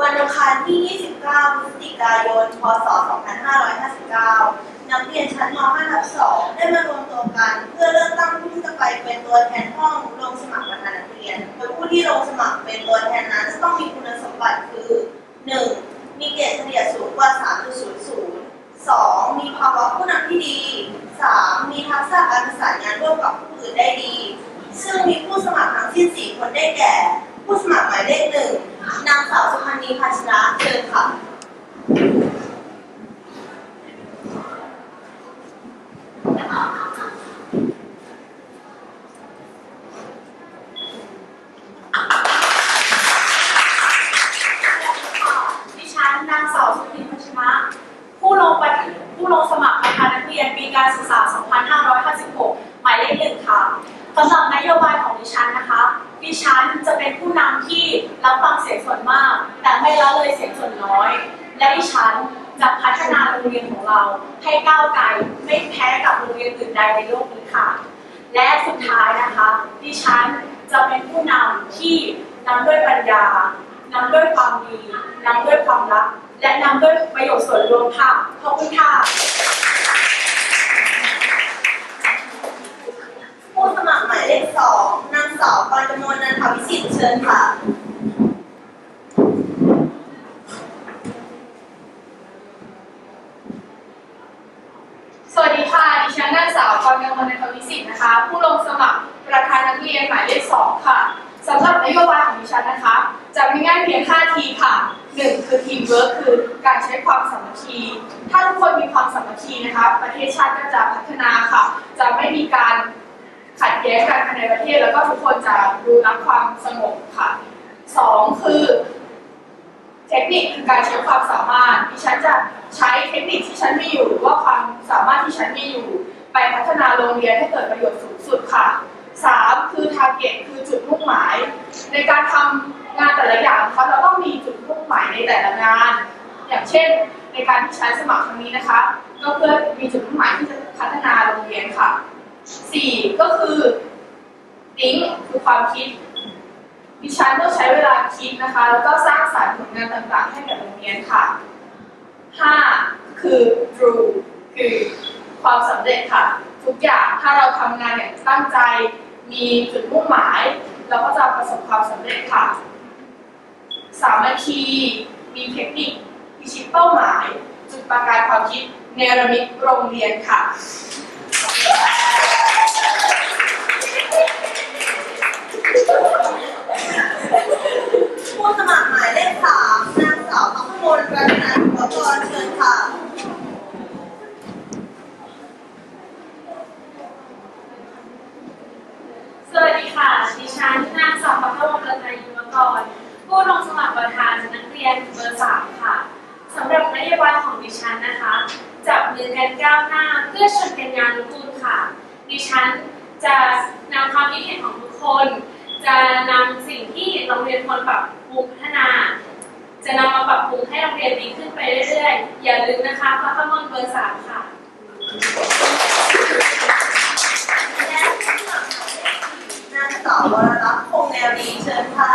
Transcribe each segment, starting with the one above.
วันอังคารที่ 29 พฤศจิกายน พศ 2559 นักเรียนชั้นม .5 ทับ2ได้มารวมตัวกัน เพื่อเลือกตั้งผู้ที่จะไปเป็นตัวแทนห้องลงสมัครประธานนักเรียน โดยผู้ที่ลงสมัครเป็นตัวแทนนั้นจะต้องมีคุณสมบัติคือ 1. มีเกรดเฉลี่ยสูงกว่า 3.00 2. มีภาวะผู้นำที่ดี 3. มีทักษะการประสานงานร่วมกับผู้อื่นได้ดี ซึ่งมีผู้สมัครทั้งสิ้น4คนได้แก่ ผู้สมัครหมายเลขห นางสาวสุพันธ์นีพัชระเชิญค่ะ ดิฉันนางสาวสุพินพัชนะผู้ลงปฏิผู้ลงสมัครประธานนักเรียนปีการศึกษา 2556 หมายเลขหนึ่งค่ะสำหรับนโยบายของดิฉันนะคะ ดิฉันจะเป็นผู้นำที่รับฟังเสียงส่วนมาก แต่ไม่ละเลยเสียงส่วนน้อย และดิฉันจะพัฒนาโรงเรียนของเรา ให้ก้าวไกลไม่แพ้กับโรงเรียนอื่นใดในโลกนี้ค่ะ และสุดท้ายนะคะ ดิฉันจะเป็นผู้นำที่นำด้วยปัญญานำด้วยความดีนำด้วยความรัก และนำด้วยประโยชน์ส่วนรวมค่ะขอบคุณค่ะ ผู้สมัคร หมายเลขสองนางสาวกรกมลนันทวิสิทธิ์เชิญค่ะ สวัสดีค่ะ ดิฉันนางสาวกรกมลในทวิสิทธิ์นะคะ ผู้ลงสมัครประธานนักเรียนหมายเลขสองค่ะสำหรับนโยบายของดิฉันนะคะจะมีง่ายเพียง 5 ทีค่ะหนึ่งคือทีมเวิร์คคือการใช้ความสามัคคี ถ้าทุกคนมีความสามัคคีนะคะ ประเทศชาติก็จะพัฒนาค่ะ จะไม่มีการ ขัดแย้งกันภายในประเทศแล้วก็ทุกคนจะดูรักความสงบค่ะสองคือเทคนิคคือการใช้ความสามารถดิฉันจะใช้เทคนิคที่ฉันมีอยู่หรือว่าความสามารถที่ฉันมีอยู่ ไปพัฒนาโรงเรียนให้เกิดประโยชน์สูงสุดค่ะสามคือ target คือจุดมุ่งหมาย ในการทำงานแต่ละอย่างนะคะเราต้องมีจุดมุ่งหมายในแต่ละงาน อย่างเช่น ในการที่ใช้สมัครครั้งนี้นะคะ ก็เพื่อมีจุดมุ่งหมายที่จะพัฒนาโรงเรียนค่ะ สี่ก็คือ think คือความคิด ดิฉันต้องใช้เวลาคิดนะคะ แล้วก็สร้างสรรค์ผลงานต่างๆ ให้กับโรงเรียนค่ะ 5. คือ do คือความสำเร็จค่ะ ทุกอย่างถ้าเราทำงานอย่างตั้งใจมีจุดมุ่งหมาย เราก็จะประสบความสำเร็จค่ะ สามัคคีมีเทคนิคพิชิตเป้าหมาย จุดประกายความคิดเนรมิตโรงเรียนค่ะ ผู้สมัครหมายเลขสามนางสาวพักมลรัตนอุปกรณ์เชิญค่ะสวัสดีค่ะ ดิฉันนางสาวพัฒวงศ์รัตนายุวกร ผู้ลงสมัครประธานนักเรียนเบอร์สามค่ะสำหรับนโยบายของดิฉันนะคะ จับมือกันก้าวหน้าเพื่อชนกันยานุกูลค่ะ ดิฉันจะนำความคิดเห็นของทุกคน จะนำสิ่งที่โรงเรียนควรปรับปรุงพัฒนา จะนำมาปรับปรุงให้โรงเรียนดีขึ้นไปเรื่อยๆ อย่าลืมนะคะพัฒมนเบอร์สามค่ะและนางสาววรรัตน์คงแนวดีเชิญค่ะ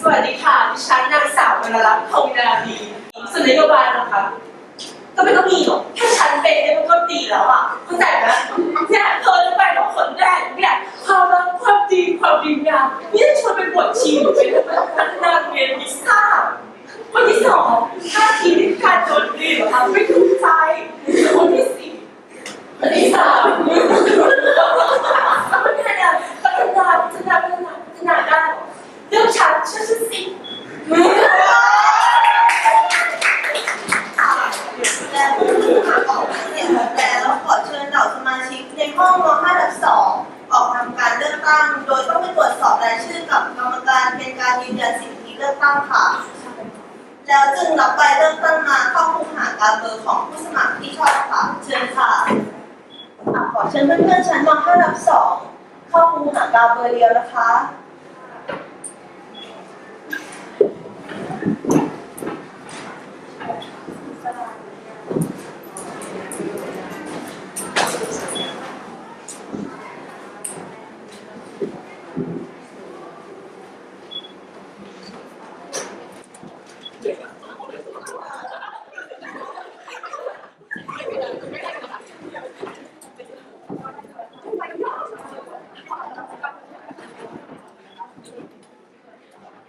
สวัสดีค่ะดิฉันนางสาววรรัตน์พงษ์นาดีส่วนนโยบายนะคะ ก็ไม่ต้องมีหรอกแค่ฉันเป็นเนี่ยมันก็ดีแล้วอะเข้าใจไหมเนี่ยเธอจะไปของคนแรกเนี่ยความรักความดีความดีงามเนี่ยชวนไปบวชชีหรือเปพัฒนาเรียนวิซซ่าคนที่สองท่าทีในการโจมตีเหรอคะไม่ถูก ในห้องม .5 ทับ2ออกทำการเลือกตั้ง โดยต้องไปตรวจสอบรายชื่อกับกรรมการเป็นการยืนยันสิทธิเลือกตั้งค่ะ แล้วจึงรับใบเลือกตั้งมาเข้าคูหาการเบอร์ของผู้สมัครที่ชอบค่ะ เชิญค่ะขอเชิญเพื่อนๆชั้นม .5 ทับ2เข้าคูหาการเบอร์เดียวนะคะ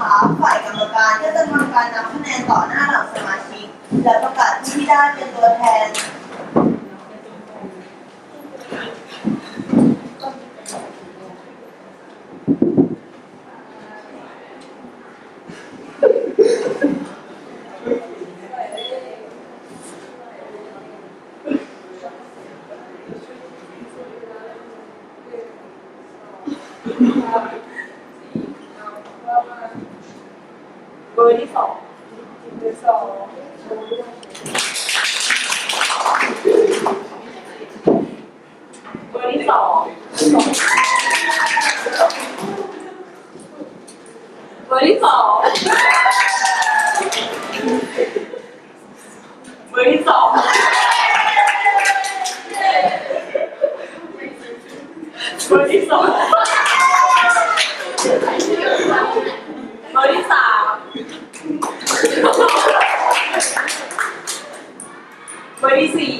นะคะ ฝ่ายกรรมการก็จะทำการนับคะแนนต่อหน้าเหล่าสมาชิก และประกาศผู้ที่ได้เป็นตัวแทน เบอร์ที่สองเบอร์สองเบอร์ที่สองเบอร์ ที่สองมือที่สองมือที่สองเบอร์ที่สามเบอร์ที่สี่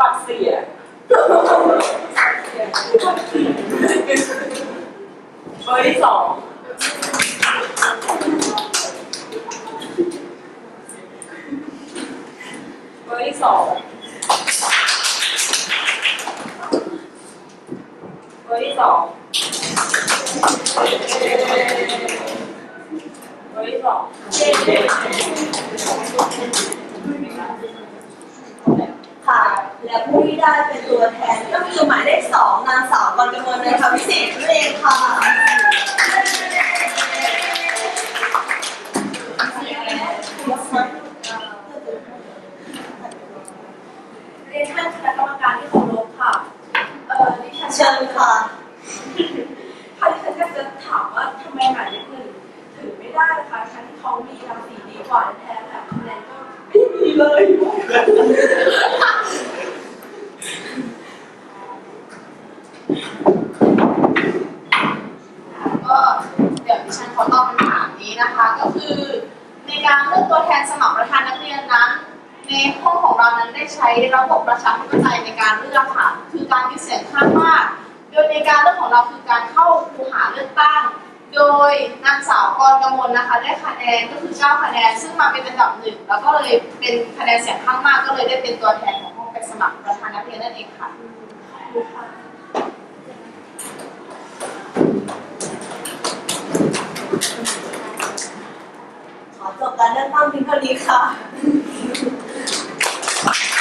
ปักเสียเบอร์ที่สอง เบอร์ที่สองเบอร์ที่สองเบอร์ที่สองค่ะ และผู้ที่ได้เป็นตัวแทนก็คือหมายเลขสองนางสาวกรกมลในคำพิเศษนั่นเองค่ะ เชิญค่ะค่ะดิฉันอยากจะถามว่าทำไมหมายเลขหนึ่งถึงไม่ได้คะทั้งที่เขามีราศีดีกว่าแท้แต่คะแนนก็ไม่มีเลยก็เดี๋ยวดิฉันขอตอบคำถามนี้นะคะ ก็คือในการเลือกตัวแทนสมัคร ในห้องของเรานั้นได้ใช้ระบบประชาธิปไตยในการเลือกค่ะ คือการมีเสียงข้างมาก โดยในการเลือกของเราคือการเข้าคูหาเลือกตั้ง โดยนางสาวกรกมลนะคะ ได้คะแนนก็คือ9คะแนน ซึ่งมาเป็นอันดับหนึ่งแล้วก็เลยเป็นคะแนนเสียงข้างมากก็เลยได้เป็นตัวแทนของห้องไปสมัครประธานนักเรียนนั่นเองค่ะขอจบการเลือกตั้งเพียงเท่านี้ค่ะ Flash.